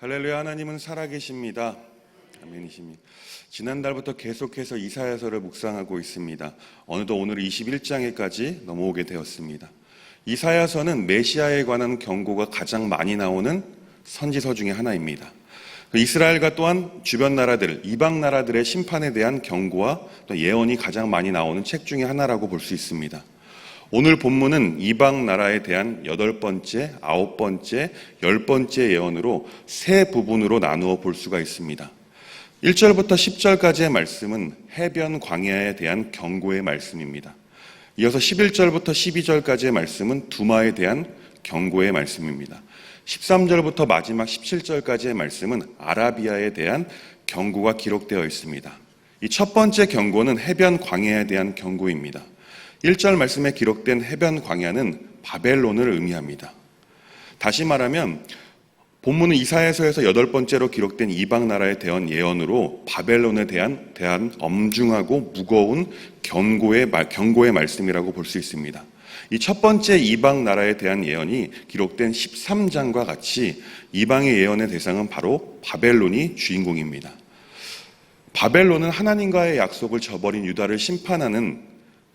할렐루야 하나님은 살아계십니다. 아멘이십니다. 지난달부터 계속해서 이사야서를 묵상하고 있습니다. 어느덧 오늘 21장에까지 넘어오게 되었습니다. 이사야서는 메시아에 관한 경고가 가장 많이 나오는 선지서 중에 하나입니다. 그 이스라엘과 또한 주변 나라들, 이방 나라들의 심판에 대한 경고와 또 예언이 가장 많이 나오는 책 중에 하나라고 볼 수 있습니다. 오늘 본문은 이방 나라에 대한 여덟 번째, 아홉 번째, 열 번째 예언으로 세 부분으로 나누어 볼 수가 있습니다. 1절부터 10절까지의 말씀은 해변 광야에 대한 경고의 말씀입니다. 이어서 11절부터 12절까지의 말씀은 두마에 대한 경고의 말씀입니다. 13절부터 마지막 17절까지의 말씀은 아라비아에 대한 경고가 기록되어 있습니다. 이 첫 번째 경고는 해변 광야에 대한 경고입니다. 1절 말씀에 기록된 해변 광야는 바벨론을 의미합니다. 다시 말하면 본문은 이사야서에서 여덟 번째로 기록된 이방 나라에 대한 예언으로 바벨론에 대한 대한 엄중하고 무거운 경고의 말, 경고의 말씀이라고 볼 수 있습니다. 이 첫 번째 이방 나라에 대한 예언이 기록된 13장과 같이 이방의 예언의 대상은 바로 바벨론이 주인공입니다. 바벨론은 하나님과의 약속을 저버린 유다를 심판하는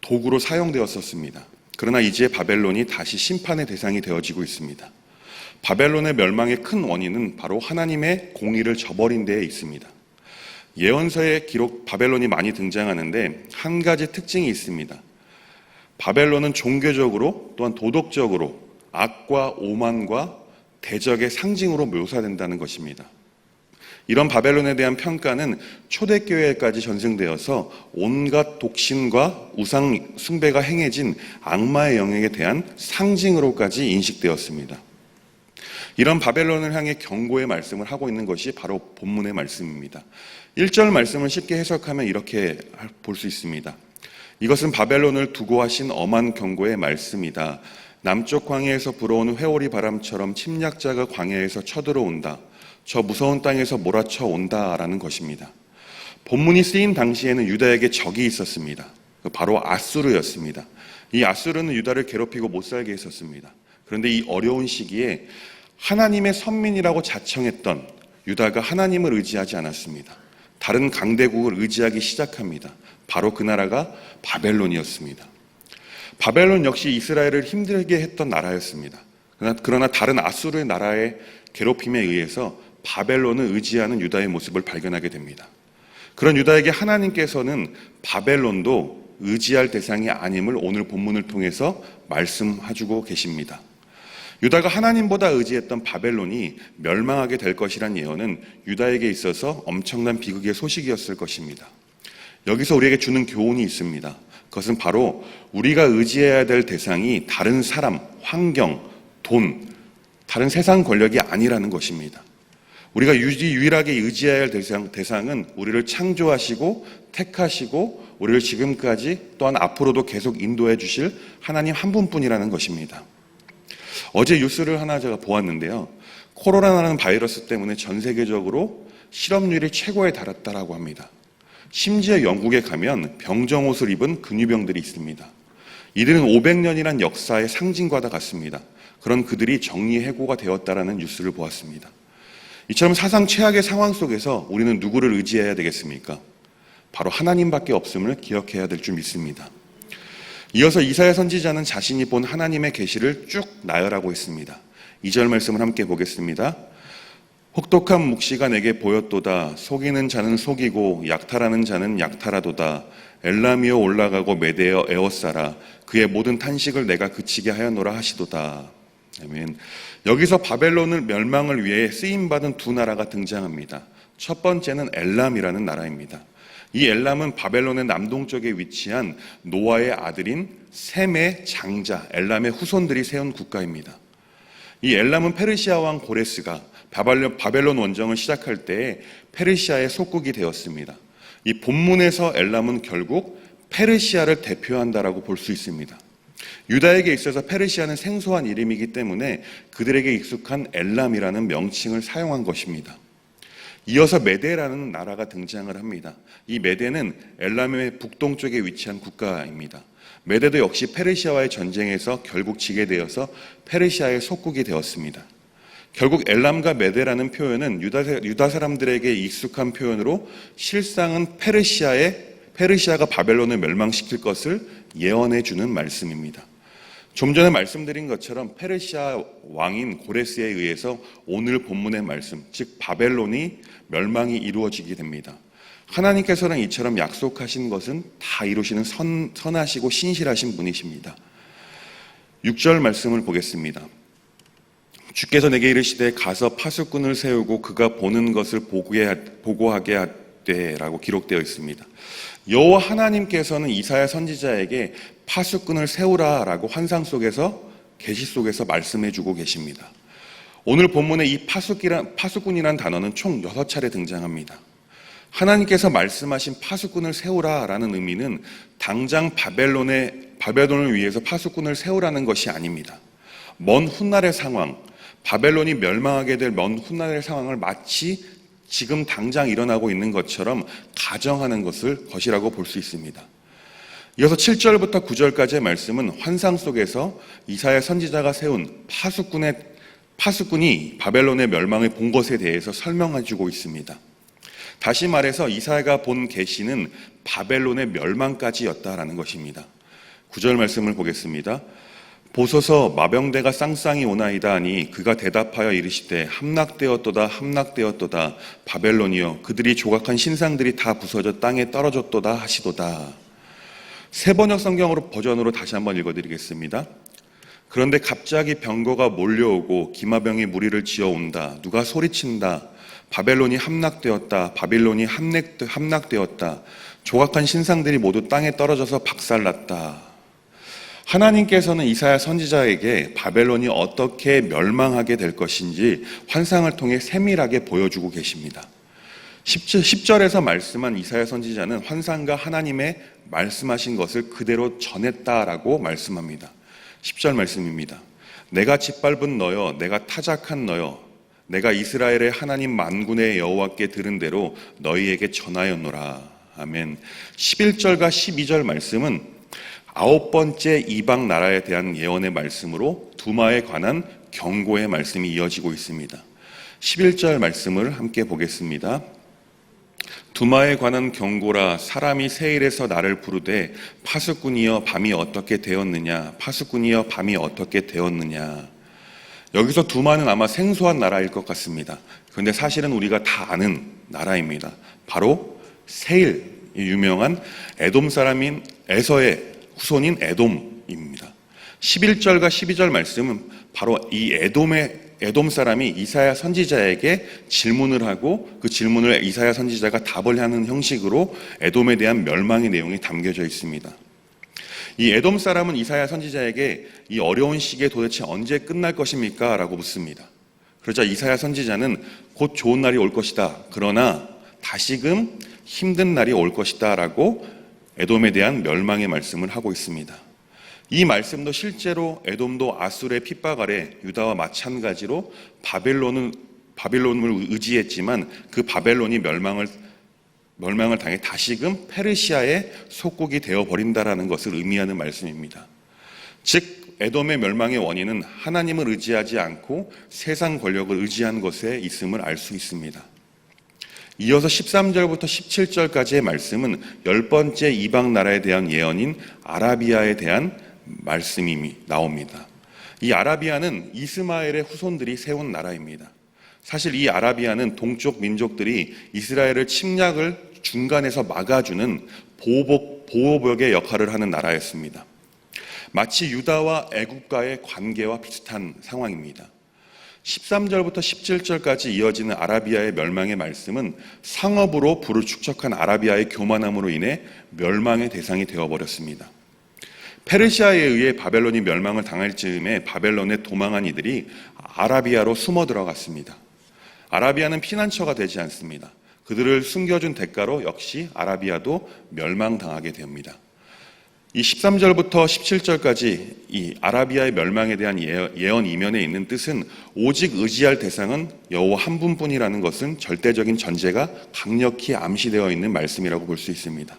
도구로 사용되었었습니다. 그러나 이제 바벨론이 다시 심판의 대상이 되어지고 있습니다. 바벨론의 멸망의 큰 원인은 바로 하나님의 공의를 저버린 데에 있습니다. 예언서에 기록 바벨론이 많이 등장하는데 한 가지 특징이 있습니다. 바벨론은 종교적으로 또한 도덕적으로 악과 오만과 대적의 상징으로 묘사된다는 것입니다. 이런 바벨론에 대한 평가는 초대교회까지 전승되어서 온갖 독신과 우상 숭배가 행해진 악마의 영역에 대한 상징으로까지 인식되었습니다. 이런 바벨론을 향해 경고의 말씀을 하고 있는 것이 바로 본문의 말씀입니다. 1절 말씀을 쉽게 해석하면 이렇게 볼 수 있습니다. 이것은 바벨론을 두고 하신 엄한 경고의 말씀이다. 남쪽 광야에서 불어오는 회오리 바람처럼 침략자가 광야에서 쳐들어온다. 저 무서운 땅에서 몰아쳐 온다라는 것입니다. 본문이 쓰인 당시에는 유다에게 적이 있었습니다. 바로 아수르였습니다. 이 아수르는 유다를 괴롭히고 못 살게 했었습니다. 그런데 이 어려운 시기에 하나님의 선민이라고 자청했던 유다가 하나님을 의지하지 않았습니다. 다른 강대국을 의지하기 시작합니다. 바로 그 나라가 바벨론이었습니다. 바벨론 역시 이스라엘을 힘들게 했던 나라였습니다. 그러나 다른 아수르의 나라의 괴롭힘에 의해서 바벨론을 의지하는 유다의 모습을 발견하게 됩니다. 그런 유다에게 하나님께서는 바벨론도 의지할 대상이 아님을 오늘 본문을 통해서 말씀해주고 계십니다. 유다가 하나님보다 의지했던 바벨론이 멸망하게 될 것이란 예언은 유다에게 있어서 엄청난 비극의 소식이었을 것입니다. 여기서 우리에게 주는 교훈이 있습니다. 그것은 바로 우리가 의지해야 될 대상이 다른 사람, 환경, 돈, 다른 세상 권력이 아니라는 것입니다. 우리가 유지, 유일하게 의지해야 할 대상, 대상은 우리를 창조하시고 택하시고 우리를 지금까지 또한 앞으로도 계속 인도해 주실 하나님 한 분뿐이라는 것입니다. 어제 뉴스를 하나 제가 보았는데요. 코로나라는 바이러스 때문에 전 세계적으로 실업률이 최고에 달했다라고 합니다. 심지어 영국에 가면 병정 옷을 입은 근위병들이 있습니다. 이들은 500년이란 역사의 상징과다 같습니다. 그런 그들이 정리 해고가 되었다라는 뉴스를 보았습니다. 이처럼 사상 최악의 상황 속에서 우리는 누구를 의지해야 되겠습니까? 바로 하나님밖에 없음을 기억해야 될 줄 믿습니다. 이어서 이사야 선지자는 자신이 본 하나님의 계시를 쭉 나열하고 있습니다. 2절 말씀을 함께 보겠습니다. 혹독한 묵시가 내게 보였도다. 속이는 자는 속이고 약탈하는 자는 약탈하도다. 엘라미오 올라가고 메데어 에워싸라. 그의 모든 탄식을 내가 그치게 하여노라 하시도다. 아멘. 여기서 바벨론을 멸망을 위해 쓰임 받은 두 나라가 등장합니다. 첫 번째는 엘람이라는 나라입니다. 이 엘람은 바벨론의 남동쪽에 위치한 노아의 아들인 셈의 장자 엘람의 후손들이 세운 국가입니다. 이 엘람은 페르시아 왕 고레스가 바벨론 원정을 시작할 때 페르시아의 속국이 되었습니다. 이 본문에서 엘람은 결국 페르시아를 대표한다라고 볼 수 있습니다. 유다에게 있어서 페르시아는 생소한 이름이기 때문에 그들에게 익숙한 엘람이라는 명칭을 사용한 것입니다. 이어서 메데라는 나라가 등장을 합니다. 이 메데는 엘람의 북동쪽에 위치한 국가입니다. 메데도 역시 페르시아와의 전쟁에서 결국 지게 되어서 페르시아의 속국이 되었습니다. 결국 엘람과 메데라는 표현은 유다, 유다 사람들에게 익숙한 표현으로 실상은 페르시아의 페르시아가 바벨론을 멸망시킬 것을 예언해 주는 말씀입니다. 좀 전에 말씀드린 것처럼 페르시아 왕인 고레스에 의해서 오늘 본문의 말씀, 즉 바벨론이 멸망이 이루어지게 됩니다. 하나님께서는 이처럼 약속하신 것은 다 이루시는 선, 선하시고 신실하신 분이십니다. 6절 말씀을 보겠습니다. 주께서 내게 이르시되 가서 파수꾼을 세우고 그가 보는 것을 보고하게 하 되라고 기록되어 있습니다. 여호와 하나님께서는 이사야 선지자에게 파수꾼을 세우라라고 환상 속에서 계시 속에서 말씀해 주고 계십니다. 오늘 본문에 이 파수꾼이란, 파수꾼이란 단어는 총 6차례 등장합니다. 하나님께서 말씀하신 파수꾼을 세우라라는 의미는 당장 바벨론의 바벨론을 위해서 파수꾼을 세우라는 것이 아닙니다. 먼 훗날의 상황, 바벨론이 멸망하게 될 먼 훗날의 상황을 마치 지금 당장 일어나고 있는 것처럼 가정하는 것을 것이라고 볼 수 있습니다. 이어서 7절부터 9절까지의 말씀은 환상 속에서 이사야 선지자가 세운 파수꾼의 파수꾼이 바벨론의 멸망을 본 것에 대해서 설명해 주고 있습니다. 다시 말해서 이사야가 본 계시는 바벨론의 멸망까지였다라는 것입니다. 9절 말씀을 보겠습니다. 보소서 마병대가 쌍쌍이 오나이다 하니 그가 대답하여 이르시되 함락되었도다 함락되었도다 바벨론이여 그들이 조각한 신상들이 다 부서져 땅에 떨어졌도다 하시도다. 세 번역 성경으로 버전으로 다시 한번 읽어드리겠습니다. 그런데 갑자기 병거가 몰려오고 기마병이 무리를 지어온다. 누가 소리친다. 바벨론이 함락되었다. 바빌론이 함락되었다. 조각한 신상들이 모두 땅에 떨어져서 박살났다. 하나님께서는 이사야 선지자에게 바벨론이 어떻게 멸망하게 될 것인지 환상을 통해 세밀하게 보여주고 계십니다. 10절 에서 말씀한 이사야 선지자는 환상과 하나님의 말씀하신 것을 그대로 전했다라고 말씀합니다. 10절 말씀입니다. 내가 짓밟은 너여, 내가 타작한 너여, 내가 이스라엘의 하나님 만군의 여호와께 들은 대로 너희에게 전하였노라. 아멘. 11절과 12절 말씀은 아홉 번째 이방 나라에 대한 예언의 말씀으로 두마에 관한 경고의 말씀이 이어지고 있습니다. 11절 말씀을 함께 보겠습니다. 두마에 관한 경고라 사람이 세일에서 나를 부르되 파수꾼이여 밤이 어떻게 되었느냐 파수꾼이여 밤이 어떻게 되었느냐 여기서 두마는 아마 생소한 나라일 것 같습니다. 그런데 사실은 우리가 다 아는 나라입니다. 바로 세일 유명한 에돔 사람인 에서의 후손인 에돔입니다. 11절과 12절 말씀은 바로 이 에돔의 에돔 사람이 이사야 선지자에게 질문을 하고 그 질문을 이사야 선지자가 답을 하는 형식으로 에돔에 대한 멸망의 내용이 담겨져 있습니다. 이 에돔 사람은 이사야 선지자에게 이 어려운 시기에 도대체 언제 끝날 것입니까? 라고 묻습니다. 그러자 이사야 선지자는 곧 좋은 날이 올 것이다. 그러나 다시금 힘든 날이 올 것이다. 라고 에돔에 대한 멸망의 말씀을 하고 있습니다. 이 말씀도 실제로 에돔도 아술의 핍박 아래 유다와 마찬가지로 바벨론은 바벨론을 의지했지만 그 바벨론이 멸망을 멸망을 당해 다시금 페르시아의 속국이 되어 버린다라는 것을 의미하는 말씀입니다. 즉 에돔의 멸망의 원인은 하나님을 의지하지 않고 세상 권력을 의지한 것에 있음을 알 수 있습니다. 이어서 13절부터 17절까지의 말씀은 열 번째 이방 나라에 대한 예언인 아라비아에 대한 말씀이 나옵니다. 이 아라비아는 이스마엘의 후손들이 세운 나라입니다. 사실 이 아라비아는 동쪽 민족들이 이스라엘을 침략을 중간에서 막아주는 보복, 보호벽의 역할을 하는 나라였습니다. 마치 유다와 애국과의 관계와 비슷한 상황입니다. 13절부터 17절까지 이어지는 아라비아의 멸망의 말씀은 상업으로 부를 축적한 아라비아의 교만함으로 인해 멸망의 대상이 되어버렸습니다. 페르시아에 의해 바벨론이 멸망을 당할 즈음에 바벨론에 도망한 이들이 아라비아로 숨어 들어갔습니다. 아라비아는 피난처가 되지 않습니다. 그들을 숨겨준 대가로 역시 아라비아도 멸망당하게 됩니다. 이 13절부터 17절까지 이 아라비아의 멸망에 대한 예언 이면에 있는 뜻은 오직 의지할 대상은 여호와 한 분뿐이라는 것은 절대적인 전제가 강력히 암시되어 있는 말씀이라고 볼 수 있습니다.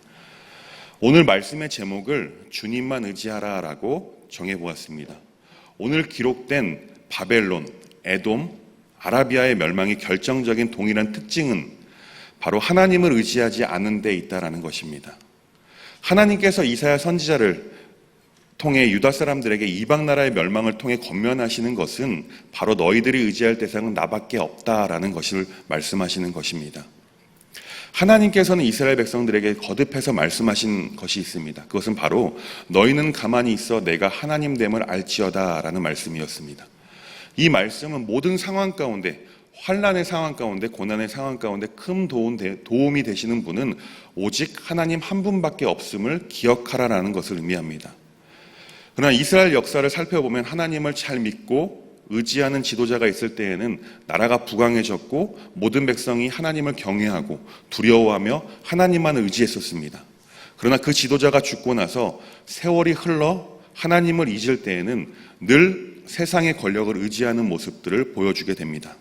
오늘 말씀의 제목을 주님만 의지하라라고 정해 보았습니다. 오늘 기록된 바벨론, 에돔, 아라비아의 멸망의 결정적인 동일한 특징은 바로 하나님을 의지하지 않는 데 있다라는 것입니다. 하나님께서 이사야 선지자를 통해 유다 사람들에게 이방 나라의 멸망을 통해 권면하시는 것은 바로 너희들이 의지할 대상은 나밖에 없다라는 것을 말씀하시는 것입니다. 하나님께서는 이스라엘 백성들에게 거듭해서 말씀하신 것이 있습니다. 그것은 바로 너희는 가만히 있어 내가 하나님 됨을 알지어다라는 말씀이었습니다. 이 말씀은 모든 상황 가운데 환란의 상황 가운데 고난의 상황 가운데 큰 도움, 도움이 되시는 분은 오직 하나님 한 분밖에 없음을 기억하라라는 것을 의미합니다. 그러나 이스라엘 역사를 살펴보면 하나님을 잘 믿고 의지하는 지도자가 있을 때에는 나라가 부강해졌고 모든 백성이 하나님을 경외하고 두려워하며 하나님만 의지했었습니다. 그러나 그 지도자가 죽고 나서 세월이 흘러 하나님을 잊을 때에는 늘 세상의 권력을 의지하는 모습들을 보여주게 됩니다.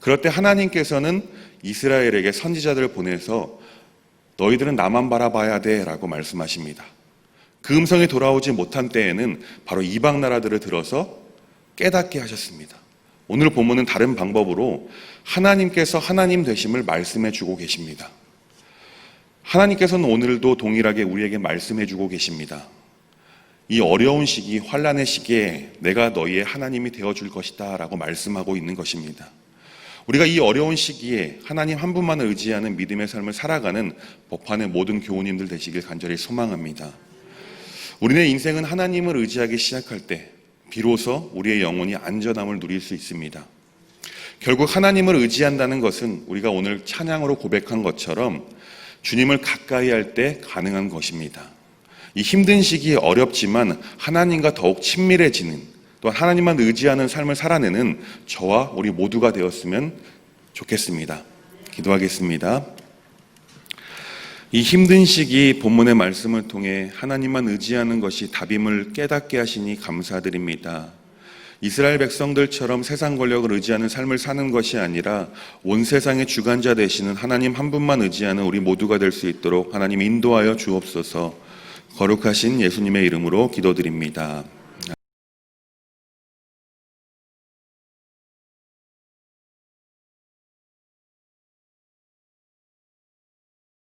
그럴 때 하나님께서는 이스라엘에게 선지자들을 보내서 너희들은 나만 바라봐야 돼 라고 말씀하십니다. 그 음성이 돌아오지 못한 때에는 바로 이방 나라들을 들어서 깨닫게 하셨습니다. 오늘 본문은 다른 방법으로 하나님께서 하나님 되심을 말씀해 주고 계십니다. 하나님께서는 오늘도 동일하게 우리에게 말씀해 주고 계십니다. 이 어려운 시기, 환란의 시기에 내가 너희의 하나님이 되어 줄 것이다라고 말씀하고 있는 것입니다. 우리가 이 어려운 시기에 하나님 한 분만을 의지하는 믿음의 삶을 살아가는 법판의 모든 교우님들 되시길 간절히 소망합니다. 우리네 인생은 하나님을 의지하기 시작할 때 비로소 우리의 영혼이 안전함을 누릴 수 있습니다. 결국 하나님을 의지한다는 것은 우리가 오늘 찬양으로 고백한 것처럼 주님을 가까이 할 때 가능한 것입니다. 이 힘든 시기에 어렵지만 하나님과 더욱 친밀해지는 또 하나님만 의지하는 삶을 살아내는 저와 우리 모두가 되었으면 좋겠습니다. 기도하겠습니다. 이 힘든 시기 본문의 말씀을 통해 하나님만 의지하는 것이 답임을 깨닫게 하시니 감사드립니다. 이스라엘 백성들처럼 세상 권력을 의지하는 삶을 사는 것이 아니라 온 세상의 주관자 되시는 하나님 한 분만 의지하는 우리 모두가 될 수 있도록 하나님 인도하여 주옵소서 거룩하신 예수님의 이름으로 기도드립니다.